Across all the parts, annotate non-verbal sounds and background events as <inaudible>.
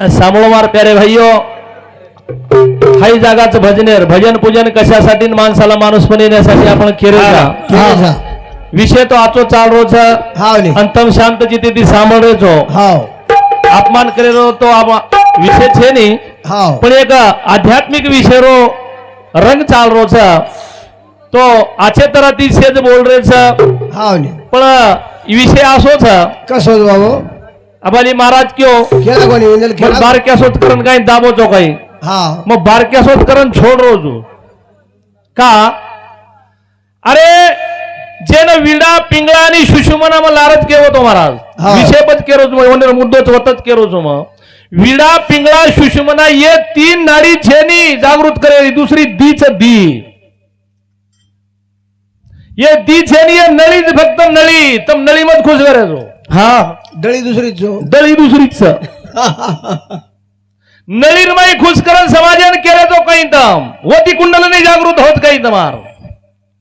सांभळ मार प्यारे भाईयो हाई जागाच भजनेर भजन पूजन कशासाठी माणसाला माणूस पण येण्यासाठी आपण केलं विषय तो आचो चाल रोज अंतम शांत जिथे ती सांभाळायचो अपमान करेलो तो विषय छे नी. पण एक आध्यात्मिक विषय रो रंग चाल रोच तो आचे तर ती शेज बोल रेच पण विषय असोच कसो बाबू? अबाली महाराज क्यों? खेला कोणी बारक्या सोतकरण काही दाबोचो काही? मग बारक्या छोड रोजू. का? अरे जेन विडा पिंगळा आणि सुषुमना मग लारच केव होतो महाराज. विषयपच केरोच मग म्हणजे मुद्दोच होतच केरोच मग. विडा पिंगळा सुषुमना ये तीन नाडी छेनी जागृत करेली दुसरी दीच दी. ये दी छेनी ये नळी फक्त नळी तर नळी मत खुश करायचो हा. दळी दुसरीच हो. दळी दुसरीच. <laughs> नळीनमय खुसकरण समाजाने केला तो काही दम व ती कुंडलनी जागृत होत काही दमार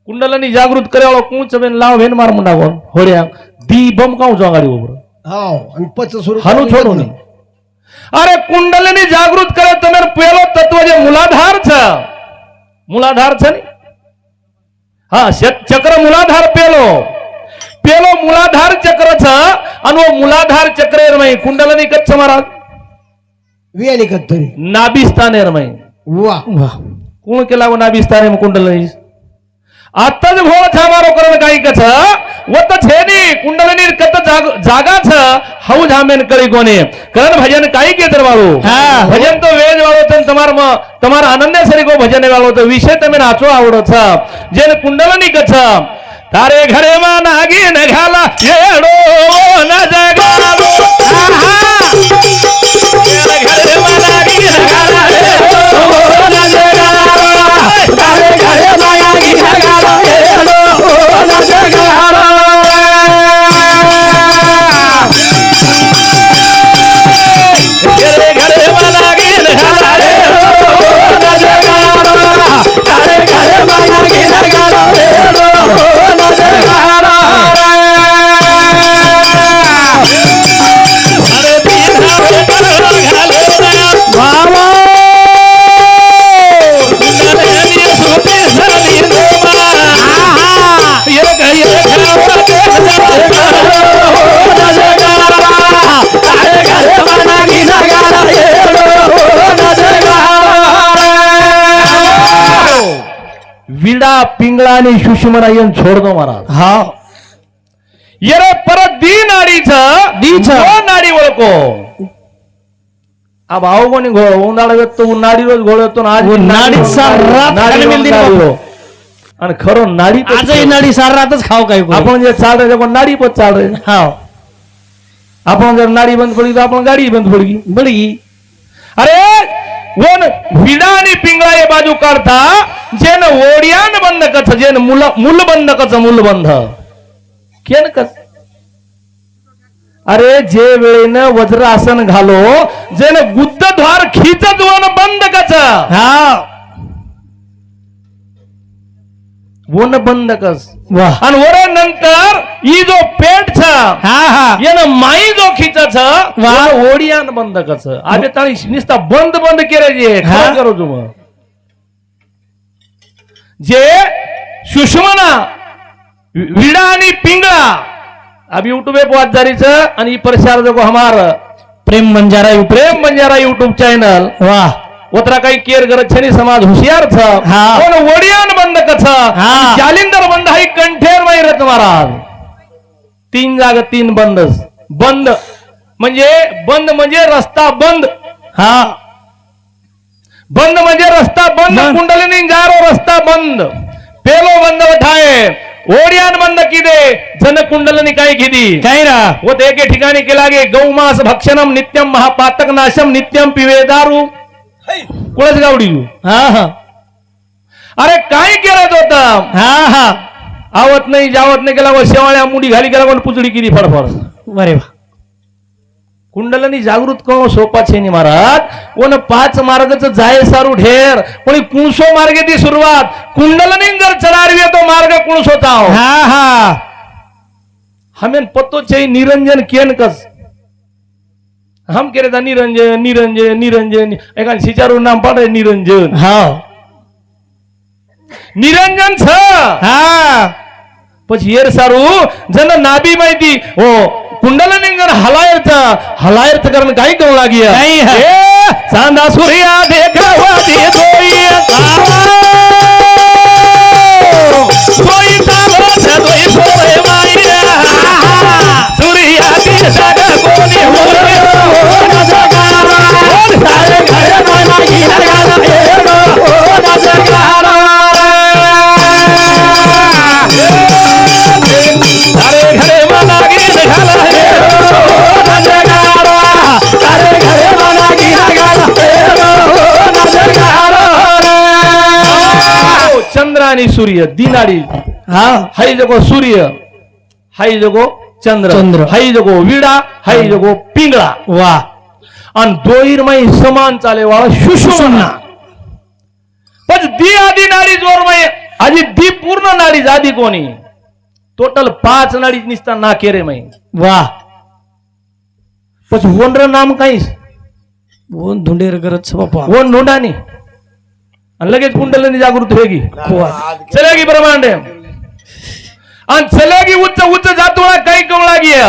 कुंडलनी जागृत करावं कुंच बेन लाव भेन मार म्हणा कोण? होड्या दी बम काऊ जागाडी उभर हाव छोडून अरे कुंडलनी जागृत करे तमेर पेलो तत्व जे मुलाधार छ. मुलाधार छ हा चक्र मुलाधार पेलो. પેલો મૂલાધાર ચક્ર છે અને મૂલાધાર ચક્ર એરમાઈ કુંડલન એકજ છે મહારાજ વેલ એકજ ધરી નાબિસ્તાન એરમાઈ વાહ વાહ કોણ કેલાવો નાબિસ્તાન એમ કુંડલન આતજ ઘોળ છામારો કરણ કાઈક છે વત છે ની કુંડલની કત જાગા છે હવ જામેન કરી કોને કરણ ભજન કાઈ કેતર વાળો હા ભજન તો વેજ વાળો છે તમાર તમાર અનન્ય સરીકો ભજન વાળો તો વિશે તમે નાચો આવડો છે જેને કુંડલની કચ્છ अरे घरे मा नागिन घाला येडो न जगालो પિંગળા ની સુષમના એમ છોડતો મારા हाव યરે પરત દી નાડી છે દી છે. નો નાડી ઓળખો આ ભાવ કોની ઘોડો ઉનાળે વેત તો ઉનાળી રોજ ઘોડો તો આજ ઉનાળી સાર રાત ખાલી મેલ દીનો. ઉનાળીઓ. અને ખરો નાડી પર आजही नडी सार रातच खाव काय कोणी. आपण जे ચાલે છે પણ નાડી પર ચાલે हाव आपण जर नाडी બંધ પડી તો आपण ગાડી બંધ પડી ગઈ बळगी અરે વન વિડા ની પિંગળા એ બાજુ કરતા જેને ઓડિયાન બંધ કચ્છ જેને મૂલ મૂલ બંધ કચ્છ મૂલ બંધ કેન કચ્છ अरे जे वेळेनं वज्र आसन घालो जेने गुद्ध द्वार खिचत वन बंद कच हाव वन बंद कस वा आणि वर नंतर ई जो पेट छ हा हा. यानं माई जो खिच छ ओडियान बंद कच आबे ताणी निस्ता बंद बंद केले जे. काय करू तुम जे सुषमना विडा आणि पिंगळा अब युट्यूब पे वाजारीचं आणि ई प्रचार जो हमार. प्रेम बंजारा प्रेम बंजारा युट्यूब चॅनल वा. ओतरा काही केर गरज छे समाज हुशियार हा. बंद कछ. हा. जालिंदर बंद हाई कंठेर माहिरत महाराज. तीन जाग तीन बंदच बंद म्हणजे बंद म्हणजे रस्ता बंद. हा. बंद म्हणजे रस्ता बंद. बंद. कुंडलिनी जारो रस्ता बंद. पेलो बंद वठाय ओडियान बंद किदे. जन कुंडलिनी काय किदी. काय रा व ते एके ठिकाणी केला गे गौमास भक्षणम नित्यम महापातक नाशम नित्यम पिवे दारू. कुळच गावडी? हा हा. अरे काय करत होता हा हा. आवत नाही जावत नाही गेला व शेवाळ्या मुडी घाली गेला पण पुचडी किती फडफड. अरे वा. कुंडलनी जागृत करो सोपा छेनी महाराज कोण पाच मार्गच जाय सारू ढेर. कोणी कुणसो मार्गे ती सुरुवात. कुंडलनी जर चढारवी तो मार्ग कुणसोचा हा हा. हमेन पत्तो छे निरंजन केन कस? हम केले ता निरंजन निरंजन निरंजन एका सिचारू नाम पाडे निरंजन हाव નિરંજન છ હા પછી એર સારું જન નાબી માહિતી ઓ કુંડલની અંદર હલાયર છે હલાયર છે કારણ કાઈ કહું લાગી કાંઈ હે. એ સાંદા સૂર્યા દેખાવા દે દોઈ દોઈ તારો છે દોઈ સોરે માયા સૂર્યા દે चंद्र आणि सूर्य दिनाडी. हा. हाय जगो सूर्य हाई जगो चंद्र. चंद्र. हाय जगो विडा हाय जगो पिंगळा. वा. आणि दोईरमय समान चाले वाळा सुशोना पण दी आधी नाडी माई आधी दी पूर्ण नाडी आधी कोणी? टोटल पाच नाडी निसता ना केरे माई. वा. पण वनर नाम काहीच वन धुंडेर करत बापा. वन धुंडानी आणि लगेच कुंडलनी जागृत होगी चलेगी ब्रह्मांड. आणि चलेगी उच्च उच्च जातो काही कवळा गिया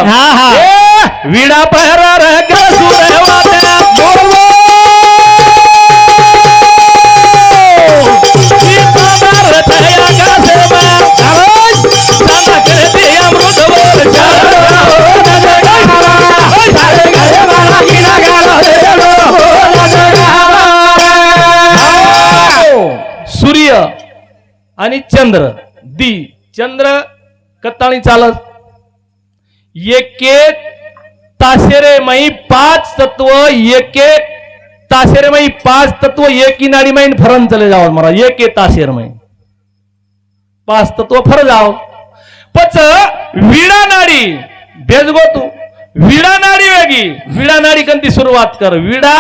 विडा पहरा रह सूर्य आणि चंद्र. दी चंद्र कत्ताळी चालत. एके तासेरे मई पाच तत्व एके तासेरे मई पाच तत्व एकी नाडी माईन फरन चले जाव मला एके तासेर मई. पाच तत्व फर जाव. पच विडा नाडी बेजगो तू विडा नाडी वेगी. विडा नाडी कंती सुरुवात कर. विडा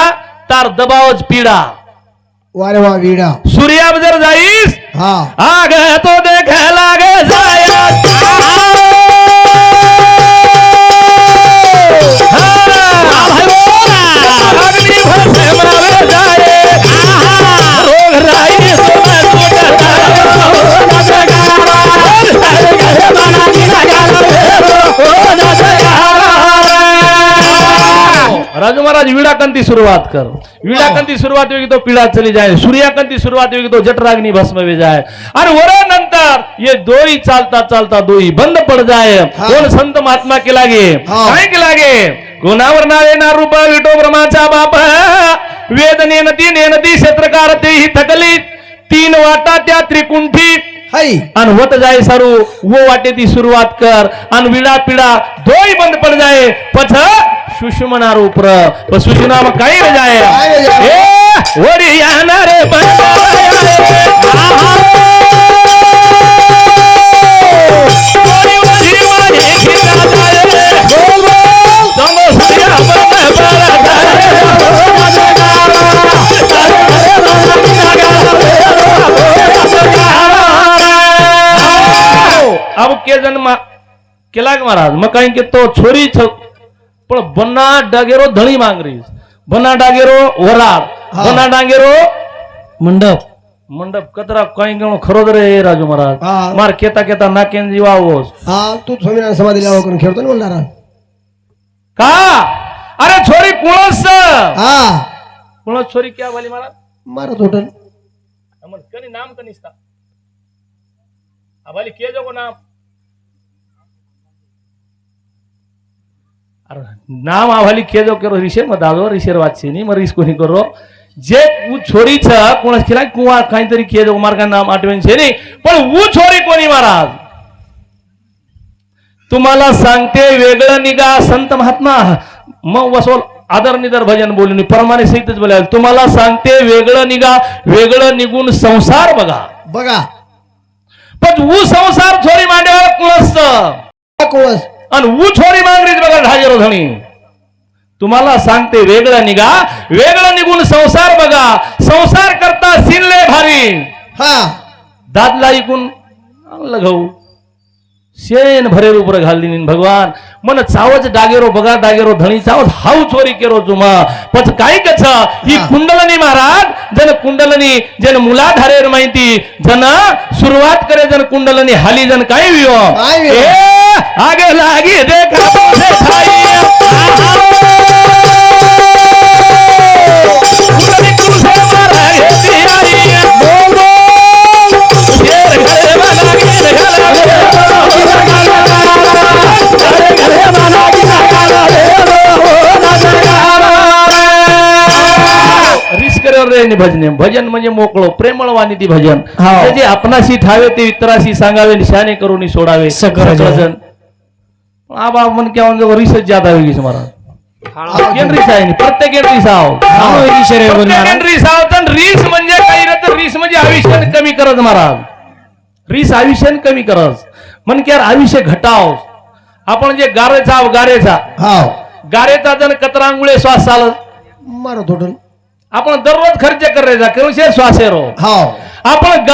तार दबावच पीडा. वारे वा वीडा सूर्याब जर जाईस हा आग तो देख लागे जाया अग्नि राजू महाराज विडाकंती सुरुवात कर. विडाकंती सुरुवात होगी तो पीड़ा चली जाए सूर्याकंती सुरुवात होगी तो जठराग्नि भस्म भी जाए और वरा नंतर ये दोई चालता चालता दोई बंद पड़ हाँ. कोण संत महात्मा के लागे? हाँ. काय के लागे? कोणावर ना रूप विटो ब्रह्माचा बाप. वेद नेनती नेनती क्षेत्रकार तेही थकली तीन वाटा त्या त्रिकुंठी आणि होत जाय सारू वो वाटे ती सुरुवात कर आणि विडा पिडा दोय बंद पड जाय पछ सुषमना रूप सुषमा काही जाय काय न जाय? આ ઓકેઝનમાં કેટલાક મહારાજ મકાઈ કે તો છોરી છ પણ બના ડાગેરો ધણી માંગરી બના ડાગેરો વરાળ. બના ડાગેરો મંડપ. મંડપ. કતરા કઈ ગણો ખરો રે રાજુ મહારાજ. માર કેતા કેતા નાકેન જીવ આવો હા તું સ્વામિનારાયણ સમાધિ લાવો કન ખેડતો ને બોલનારા? કા? અરે છોરી કુણસ હા. કુણસ છોરી ક્યાં વાલી મારા મારો ટોટલ. અમન કની નામ કનિસ્તા આ વાલી કેજો કો નામ. नाम आवाली के जो करो रिशे मत दादो रिशेर વાત છે ની મરી इसको नहीं करो જે હું છોરી છે કોણ ખીલા કુવા કાઈ તરી કે જો માર का नाम आठवेन છે नाही पण હું छोरी कोणी महाराज तुम्हाला सांगते वेगळं निघा संत महात्मा मग वसोल आदर निदर भजन बोलून परमाने सहितच बोलायला तुम्हाला सांगते वेगळं निघा वेगळं निघून संसार बघा बघा पण ऊ संसार छोरी मांड्यावर कुळस हा कोळस आणि उछोरी मांगरीच बघा ढाजेरो धणी तुम्हाला सांगते वेगळं निघा. वेगळं निघून संसार बघा. संसार करता सिनले भारी. हा. दादला ऐकून आणलं घाऊ शेण भरेर उपर नीन भगवान. मन चावच डागेरो बघा डागेरो धणी चावच हाऊ चोरी केरो तुम्हा पच काय कच ही कुंडलनी महाराज जन कुंडलनी जन मुला धारेर माहिती जन सुरुवात करे जन कुंडलनी हाली जन काय वियो आग लागी देखा भजने। भजन म्हणजे मोकळो प्रेमळ वाणी भजन. हो. जे आपणाशी ठावे ते इतरांशी सांगावे निशाने करून सोडावे. सगळं भजन ಆಬಾ ಮನ್ಕೆ ಅವನಿಗೆ ರಿಸರ್ಚ್ ಜಾತ ಹೋಗಿಸಿ ಮರ ಏನ್ ರೀಸ್ आहे प्रत्येक ಏನ್ ರೀಸ್ आहो हाव रीसर आहे बोल महाराज. रीस आहो तर रीस म्हणजे काही ना तर रीस म्हणजे आयुष्यान कमी करत महाराज. रीस आयुष्यान कमी करत. म्हणजे यार आयुष्य घटाव. आपण जे गारेचा आहो गारेचा हाव. गारेचा जण कतरांगुळे श्वास चालत. मारो थोडं आपण दररोज खर्च करायचा करून शे श्वासेरो आपण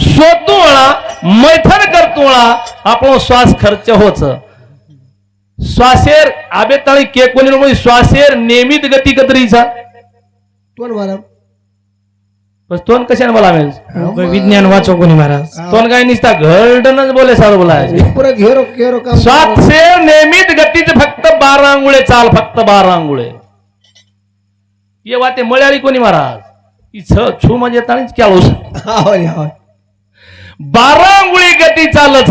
सोतू वळा मैथन करतू वळा आपण श्वास खर्च होच श्वासेर आबेताळी के कोणी म्हणजे श्वासेर नियमित गती कतरीचा. मला बस तोन कशाने बोला विज्ञान वाचो कोणी महाराज. तोन काय निसता घरडनच बोले सार बोलायचे. पुरं घेरो घेरो काम श्वासेर नियमित गतीचे फक्त बारा अंगुळे चाल फक्त बारा अंगुळे. ये वाते मळ्याळी कोणी महाराज? ई छ छू म्हणजे हाव हाव बारा अंगुळी गती चालच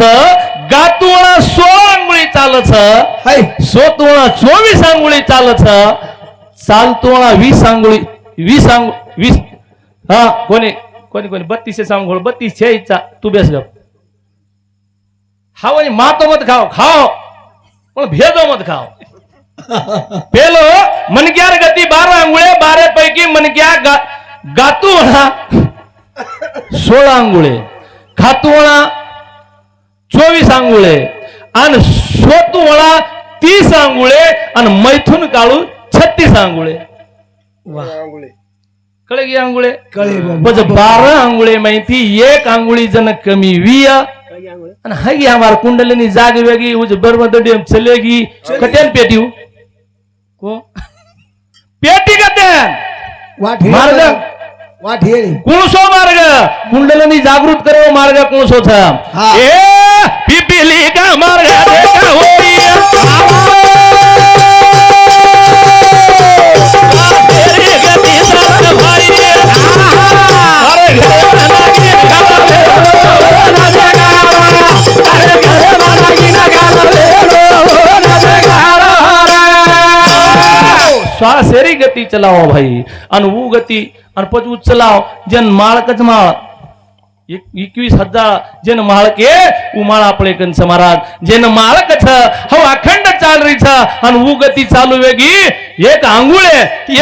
गातुळा सोळा अंगुळी चालच सोतुळा चोवीस अंगुळी चालच चालतुळा वीस अंगुळी वीस अंग वीस. हा कोणी कोणी कोणी? बत्तीसशे सांगोळ बत्तीस छे इच्छा. तू बेस गप. हा मातो मत खाव. खाव. पण भेदो मत खाव. <laughs> पेलो मनक्यार गती बारा अंगुळे बारे पैकी मनक्या गा गातुळा <laughs> सोळा अंगुळे. खातुवळा चोवीस अंगुळे आणि सोतुवळा तीस अंगुळे आणि मैथून काढू छत्तीस अंगुळे वा. कळे गे अंगुळे कळे बारा अंगुळे माहिती एक अंगुळी जन कमी विया. आणि हगी हमार कुंडलिनी जाग वेगी उज बरमदडी चलेगी. कट्यान पेटी को? पेटी कट्यान! वाट मार्ग. वाट कुणसो मार्ग? कुंडलिनी जागृत करो मार्ग कुणसो छ हा. ए पिपिली का मार्ग? होई गती सत भाई अरे घर आणि पच उचलाव जन माळकच माळ. एकवीस हजार जन माळक ये उमाळ आपले कंस महाराज. जेन माळकच हो अखंड चालरीच आणि उगती चालू वेगी. एक आंघोळ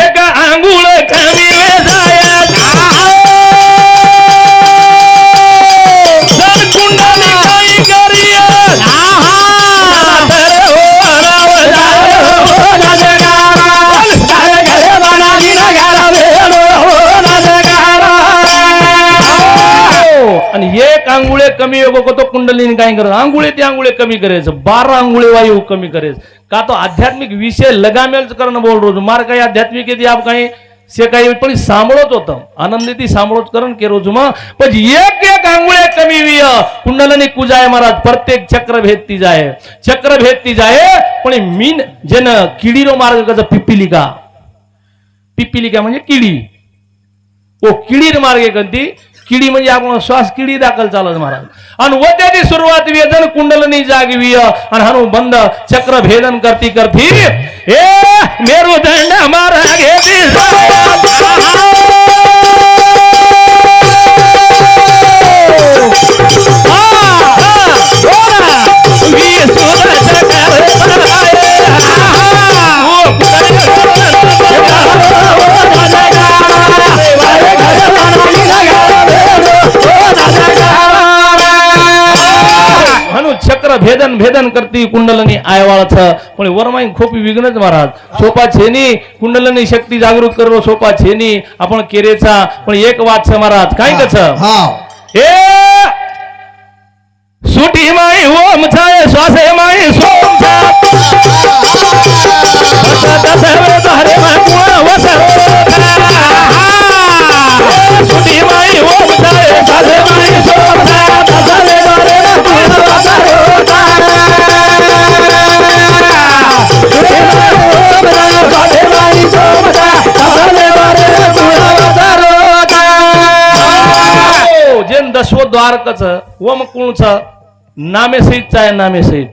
एक आंघोळ कमी आणि एक आंघोळे कमी योग तो कुंडलीने काय करत? आंघोळे ते आंघोळे कमी करायचं. बारा आंघोळे वायू कमी करायचं. का तो आध्यात्मिक विषय लगामेल करणं बोल रोज. मार काही आध्यात्मिक येते आप काही से काही पण सांभळत होत. आनंदी ती सांभळत करण के रोजुमा पण एक एक आंघोळे कमी विय कुंडलनी कुजाय महाराज प्रत्येक चक्र भेदती जाय. चक्र भेदती आहे पण मीन किडी किडीरो मार्ग कसं पिपिलिका. पिपिलिका म्हणजे किडी. ओ किडीर मार्गे कधी किडी म्हणजे आपण श्वास किडी दाखल चालत महाराज. आणि वद्याची सुरुवात वेदन कुंडलनी जागवीय आणि हनु बंद चक्र भेदन करती करती ए मेरुदंड मारा चक्र भेदन भेदन करती कुंडलनी आयवाळाचा. पण वरमाई खोपी विघ्नच महाराज. सोपा छेनी कुंडलनी शक्ती जागृत करलो सोपा छेनी. आपण केरेचा पण एक वाच महाराज. काय कस? हे. सुटी माई ओम छाय श्वास माई सोम छा ओम दशव द्वारकच ओम कुणच नामे सहित आहे नामे सहित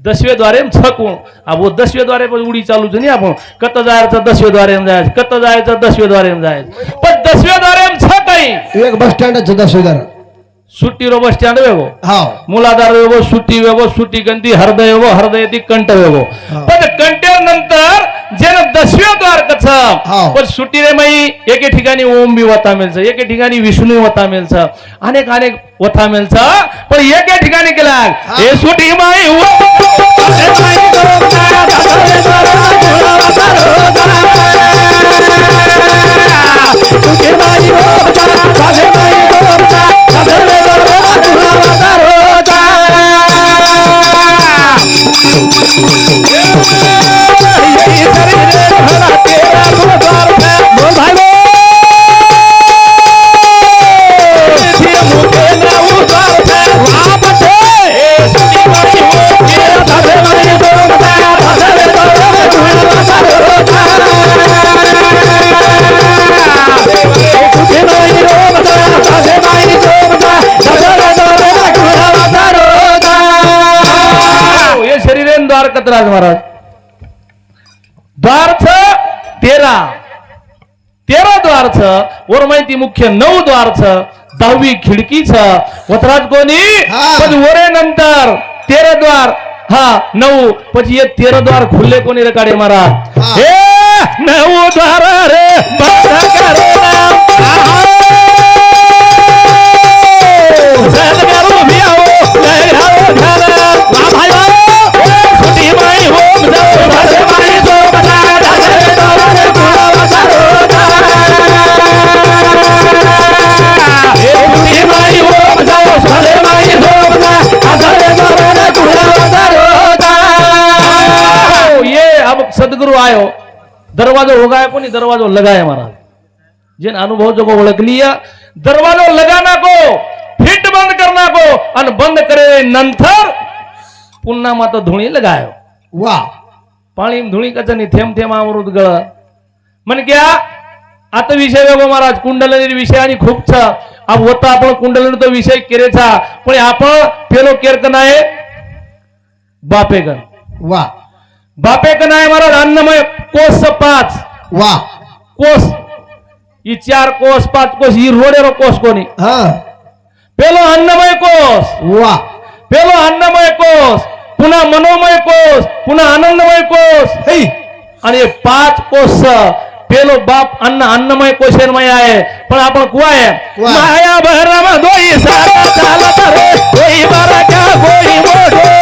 दशवेद्वारे छ कोण अबो दशवेद्वारे पण उडी चालू नाही आपण. कत जायचं दशवेद्वारे जायचं कत जायचं दशवेद्वारे जायचं. पण दशवेद्वारे छ काही एक बस स्टँडच दशवेद्वार. सुट्टी रो बस स्टँड वेगो. मुलाधार वेगो सुट्टी वेगो सुट्टी गंदी हृदय वेगो हृदय ती कंठ वेगो पण कंटेनंतर जेन दसव्या द्वार कच हा. पण सुट्टी रे माई एके ठिकाणी ओम बी वता मिळचं एके ठिकाणी विष्णू वता मिळचं अनेक अनेक वथा मिळचं पण एके ठिकाणी केला हे सुटी माई हे सुटी माई हे राज महाराज. द्वारच तेरा. तेरा द्वार वर माहिती मुख्य नऊ द्वारच दहावी खिडकीच. वतराज कोणी? पण वरे नंतर तेरा द्वार. हा नऊ. पण ये तेरा द्वार खुले कोणी रे काढे महाराज? हे. नऊ द्वार रे. सदगुरु आयो दरवाजो होगाया कोणी दरवाजो लगाया महाराज. जिन अनुभव जो को ओळख लिया दरवाजो लगाना को फिट बंद करना को आणि बंद करे नंतर पुन्हा मात्र धुणी लगायो वा. पाणी धुणी कचनी थेंब थेंब अमृत गळ. म्हण क्या आता विषय वेगो महाराज कुंडलिनी विषय आणि खूप छ. अब होता आपण कुंडलिनी तो विषय केरेचा पण आपण पेलो केर नाही बापेगन वा. बापेकन आहे महाराज अन्नमय कोस पाच. वा. कोस. ही चार कोस पाच कोस ही रोडेरो कोस कोणी? हा. पेलो अन्नमय कोस. वा. पेलो अन्नमय कोस. पुन्हा मनोमय कोस पुन्हा आनंदमय कोस. हे. आणि पाच कोस पेलो बाप अन्न अन्नमय कोशेरमय आहे. पण आपण कुवा आहे. माया भरम दोई सारा चालत रे कोई बारा का कोई मोठो.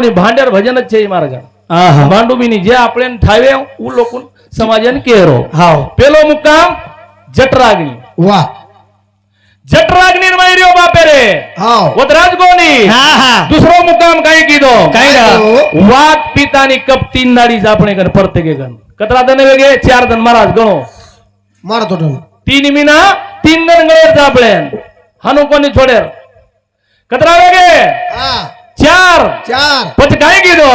भांडो कोणी भांड्यार भजनच છે મારા આહા માંડુબીની જે આપણે ઠાવે હું લોકો સમાજને કેરો હાવ પેલો મુકામ જટરાગણી वा જટરાગણી માં રહ્યો બાપે રે हा વદરાજ કોની હા હા दुसरो मुकाम काय કીધો काय रा? વાઘ પિતાની કપ तीन नाडी આપણે ગણ ફરતે કે ગણ કતરા દને વેગે ચાર દન મહારાજ ગણો मारा तो तीन मीना तीन दन गळे આપણે હાનું કોની છોડે કતરા चार। चार। कुछ गाएँगे तो।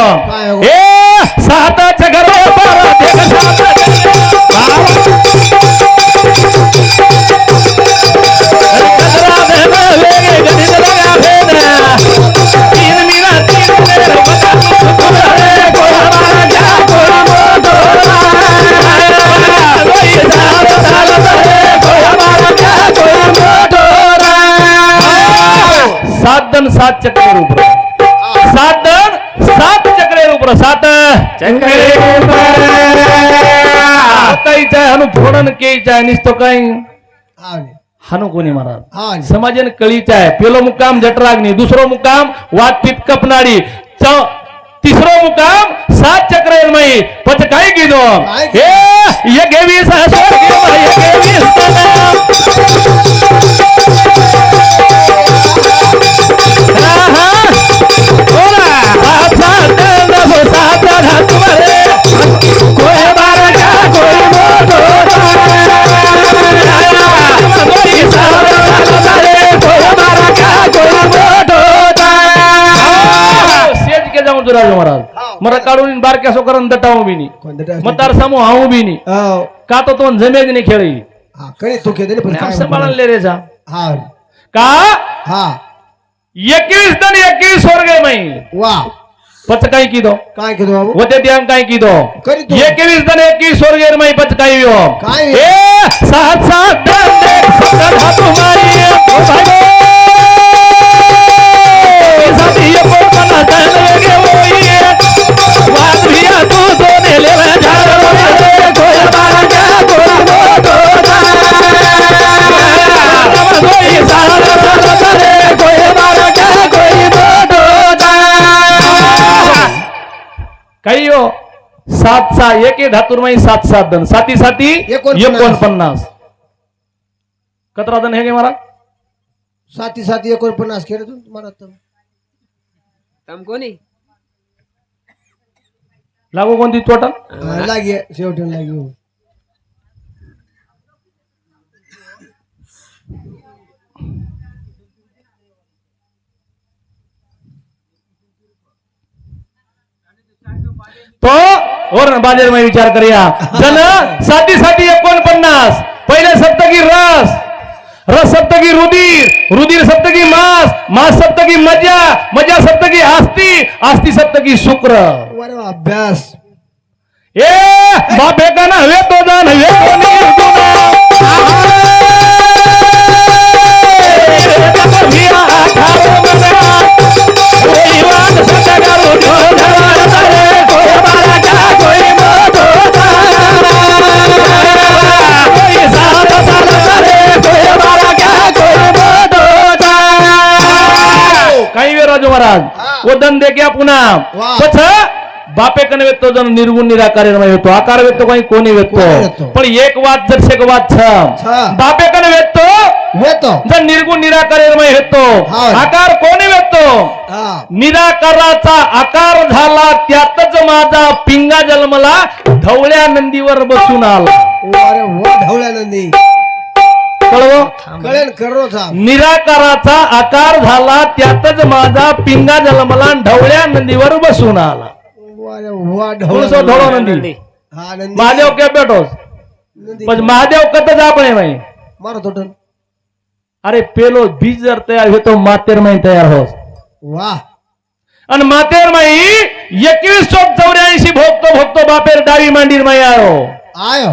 साधन सात फोडन केच निसतो काही हा ने. हानु कोणी महाराज. हा. समाजन कळीच आहे. पेलो मुक्काम जठराग्नी दुसरो मुक्काम वाट पित कपनाडी. च- तिसरो मुक्काम सात चक्र मई पच काय काय हे ये के जाऊं तुरा महाराज मरा काढून बारक्या सोकरन दटावू बी टाइम? मतार समूह हाऊ बी नी. हो. का तो तो जमेज नाही खेळी हा सांभाळले रे जा. हा. का? हा. एकवीस दन एकवीस स्वर्ग मई वा. पच काय कीधो काय केलं बाबू? होते त्या काय तू. एकवीस दन एकवीस स्वर्ग मई पच काय यो? काय? ए सात सात दन देख सतर हातू मारी ओ भागो साथी ये पोपना दन लगे सात सहा एक धातुरमाई सात सात दन साती साती एकोणपन्नास. कतरा दन हे गे मारा साती साती एकोणपन्नास केलं तू तुम्हाला तर. तम कोणी? लागू कोणती टोटल हा, लागे शेवटी लागे तो और बाज़ार में विचार करूया. जन साती एकोणपन्नास. पहिले सप्तकी रस. रस सप्तकी रुधिर रुधिर सप्तकी मास. मास सप्तकी मज़ा मज़ा सप्तकी आस्ती. आस्ती सप्तकी शुक्र. अभ्यास. ए बापे का ना हवे तो जाण हवे तो नाही राजू महाराज वो दंदे क्या पुन्हा. पछ बापे कने वेतो जण निर्गुण निराकार येतो आकार वेतो काही कोणी वेतो. पण एक वाद जर शेक वाद छ. बापे कने वेतो येतो जर निर्गुण निराकार येतो. आकार कोणी वेतो हा निराकाराचा आकार झाला त्यातच माझा पिंगा जन्मला ढवळ्या नंदीवर बसून आला अरे वा ढवळ्यानंदी कळव? कळेल निराकाराचा आकार झाला त्यातच माझा पिंगा जन्मला ढवळ्या नंदीवर बसून आला. ढवळो नंदी. हा महादेव क्या पण महादेव कतच आपण माही मारो टोटल अरे पेलो बीज जर तयार होतो मातेर माही तयार होस. वा आणि मातेर माही एकवीस सो चौऱ्याऐंशी भोगतो भोगतो बापेर डावी मांडीर माही आयो. आयो.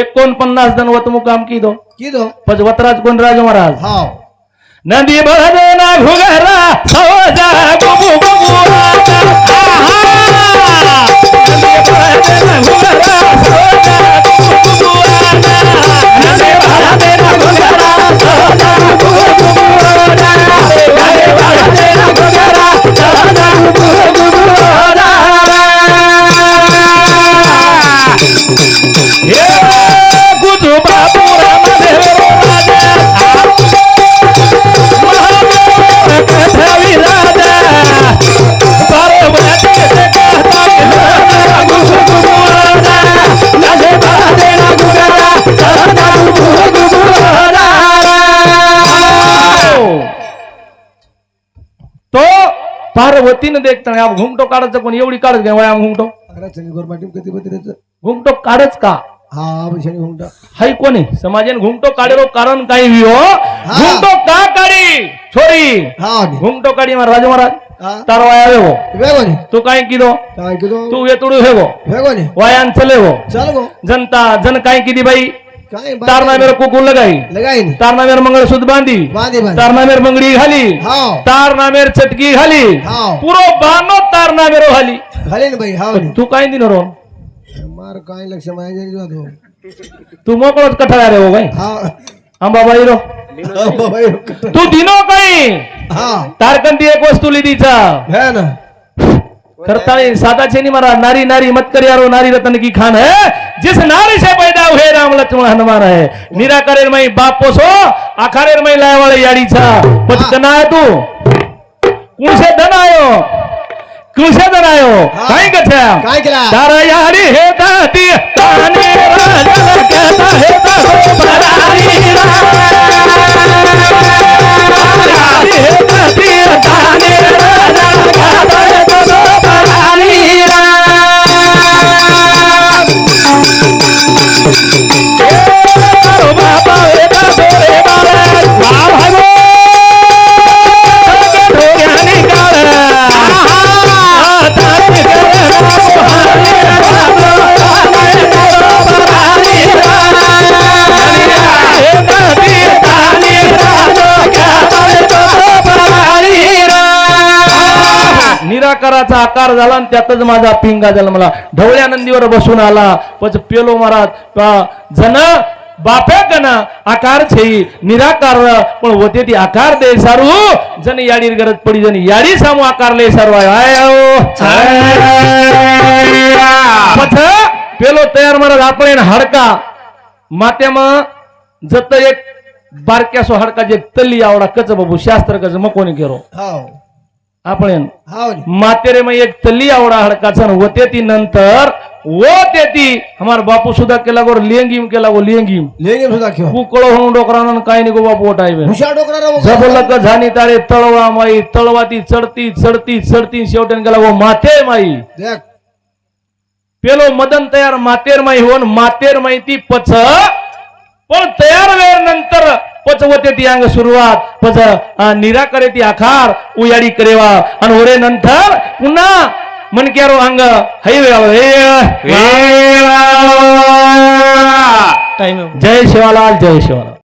एकोणपन्नास जण वत मुकाम की दो की दो पच वतराज कोण राज महाराज? हाव. नदी बहदेना घुगरा सवजा गुबु गुबु राजा नदी बहदेना घुगरा सवजा गुबु गुबु राजा नदी बहदेना घुगरा सवजा गुबु गुबु पार्वतीनं देखता आम घुमटो काढायचं कोण? एवढी काढत घ्या वया घुमटो. कधी घुमटो काढच का? हा भूषणी हाय कोणी? समाजेन घुमटो काढेलो कारण काही विहो घुमटो का काढी? छोरी. हा. ने. घुमटो काढी राजू महाराज. हा. तार वाया वेगो तू काय किदो? काय की दो तू येतुडू हेगो वेगोनी वायान चले हो. चल गो. जनता जन काय किती बाई? तारणा मेर कुकू लगाई. लगाई तारणा मेर मंगळसूत्र बांधी. बांधे मेर मंगडी घाली. तारणा मेर चटकी घाली. पुरो बानो तारणा मेरो घाली. घाले ना हाव नी. तू काय दिनो रो? मार काय लक्ष माझ्या जात. हो तू मोकळोच कठाळा रे हो हाव. अंबाबाई रो. तू दिनो काही. हा तारकंती एक वस्तू लिदीचा है ना. करताळी सादा छेनी मारा नारी नारी मत कर यारो नारी रतन की खान है। जिस नारी से पैदा हुए राम लक्ष्मण हनुमान है। निराकरेर मई बाप पोसो आखारेर मई लाय वाले याडी छा। पछ कना है तू। कुण से धन आयो कुण से धन आयो हा. काय कछा? केला तारा याडी हे दाती ताने राजन कहता है। दासो बरारी याडी आकाराचा आकार झाला आणि त्यातच माझा पिंगा झाला. मला ढवळ्या नंदीवर बसून आला. पच पेलो महाराज जन बापे कन आकार छेई निराकार पण होते ती आकार दे सारू. जन याडी गरज पडी जन याडी सामू आकार ले सारू. पथ पेलो तयार महाराज आपण हडका. मात्यामा जत एक बारक्यासो हडका जे तल्ली आवडा कच बाबू शास्त्र कच मकोनी केरो. हाव. आपण. मातेरे में एक तल्ली आवडा हडकाचा होते ती नंतर वो ते. ती हमार बापू सुद्धा केला गोर लेंगीम केला गो लेंगीम. लेंगे सुद्धा खेळ कुकळो होऊन डोकरानं काय नाही गो बापू ओटायवे. हुशार डोकरा जबलक झानी तारे तळवा माई तळवाती चढती चढती चढती शेवटन गेला गो माते माई. देख. पेलो मदन तयार मातेर माई होऊन मातेर माई ती पच पण तयार वेळ नंतर पचवते ती अंग सुरुवात. पच अं, निराकरे ती आखार. उयाडी करेवा. आणि ओरे नंतर पुन्हा मनक्यारो अंग. है टाइम जय शिवालाल जय शिवालाल.